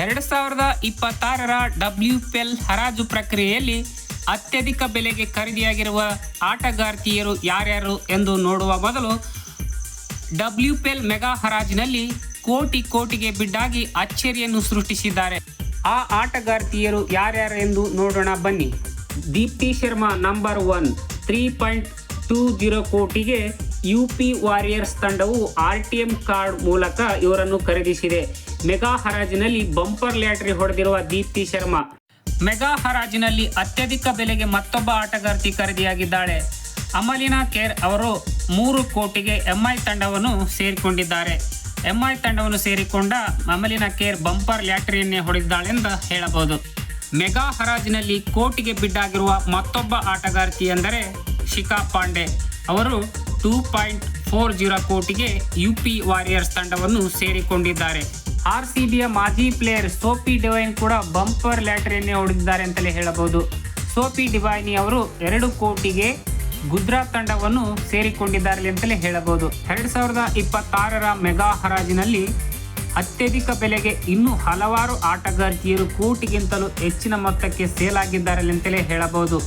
ಎರಡು ಸಾವಿರದ ಇಪ್ಪತ್ತಾರರ ಡಬ್ಲ್ಯೂ ಪಿ ಹರಾಜು ಪ್ರಕ್ರಿಯೆಯಲ್ಲಿ ಅತ್ಯಧಿಕ ಬೆಲೆಗೆ ಖರೀದಿಯಾಗಿರುವ ಆಟಗಾರ್ತಿಯರು ಯಾರ್ಯಾರು ಎಂದು ನೋಡುವ ಮೊದಲು ಡಬ್ಲ್ಯೂ ಪಿ ಮೆಗಾ ಹರಾಜಿನಲ್ಲಿ ಕೋಟಿ ಕೋಟಿಗೆ ಬಿಡ್ಡಾಗಿ ಅಚ್ಚರಿಯನ್ನು ಸೃಷ್ಟಿಸಿದ್ದಾರೆ. ಆ ಆಟಗಾರ್ತಿಯರು ಯಾರ್ಯಾರು ಎಂದು ನೋಡೋಣ ಬನ್ನಿ. Deepti Sharma number one three point two zero ಕೋಟಿಗೆ ಯು ಪಿ ವಾರಿಯರ್ಸ್ ತಂಡವು ಆರ್ ಟಿ ಎಂ ಕಾರ್ಡ್ ಮೂಲಕ ಇವರನ್ನು ಖರೀದಿಸಿದೆ. ಮೆಗಾ ಹರಾಜಿನಲ್ಲಿ ಬಂಪರ್ ಲ್ಯಾಟ್ರಿ ಹೊಡೆದಿರುವ ದೀಪ್ತಿ ಶರ್ಮಾ. ಮೆಗಾ ಹರಾಜಿನಲ್ಲಿ ಅತ್ಯಧಿಕ ಬೆಲೆಗೆ ಮತ್ತೊಬ್ಬ ಆಟಗಾರ್ತಿ ಖರೀದಿಯಾಗಿದ್ದಾಳೆ. ಅಮಲಿನಾ ಕೇರ್ ಅವರು ಮೂರು ಕೋಟಿಗೆ ಎಂಐ ತಂಡವನ್ನು ಸೇರಿಕೊಂಡಿದ್ದಾರೆ. ಎಂಐ ತಂಡವನ್ನು ಸೇರಿಕೊಂಡ ಅಮಲಿನಾ ಕೇರ್ ಬಂಪರ್ ಲ್ಯಾಟ್ರಿಯನ್ನೇ ಹೊಡೆದಿದ್ದಾಳೆಂದು ಹೇಳಬಹುದು. ಮೆಗಾ ಹರಾಜಿನಲ್ಲಿ ಕೋಟಿಗೆ ಬಿಡ್ಡಾಗಿರುವ ಮತ್ತೊಬ್ಬ ಆಟಗಾರ್ತಿ ಎಂದರೆ ಶಿಖಾ ಪಾಂಡೆ. ಅವರು ಟೂ ಪಾಯಿಂಟ್ ಫೋರ್ ಜೀರೋ ಕೋಟಿಗೆ ಯು ಪಿ ವಾರಿಯರ್ಸ್ ತಂಡವನ್ನು ಸೇರಿಕೊಂಡಿದ್ದಾರೆ. ಆರ್ ಸಿ ಬಿಯ ಮಾಜಿ ಪ್ಲೇಯರ್ ಸೋಪಿ ಡಿವೈನ್ ಕೂಡ ಬಂಪರ್ ಲ್ಯಾಟ್ರಿಯನ್ನೇ ಹೊಡೆದಿದ್ದಾರೆ ಅಂತಲೇ ಹೇಳಬಹುದು. ಸೋಪಿ ಡಿವೈನಿ ಅವರು ಎರಡು ಕೋಟಿಗೆ ಗುಜರಾತ್ ತಂಡವನ್ನು ಸೇರಿಕೊಂಡಿದ್ದಾರೆ ಅಂತಲೇ ಹೇಳಬಹುದು. ಎರಡು ಸಾವಿರದ ಇಪ್ಪತ್ತಾರರ ಮೆಗಾ ಹರಾಜಿನಲ್ಲಿ ಅತ್ಯಧಿಕ ಬೆಲೆಗೆ ಇನ್ನೂ ಹಲವಾರು ಆಟಗಾರ್ತಿಯರು ಕೋಟಿಗಿಂತಲೂ ಹೆಚ್ಚಿನ ಮೊತ್ತಕ್ಕೆ ಸೇಲ್ ಆಗಿದ್ದಾರೆ ಅಂತಲೇ ಹೇಳಬಹುದು.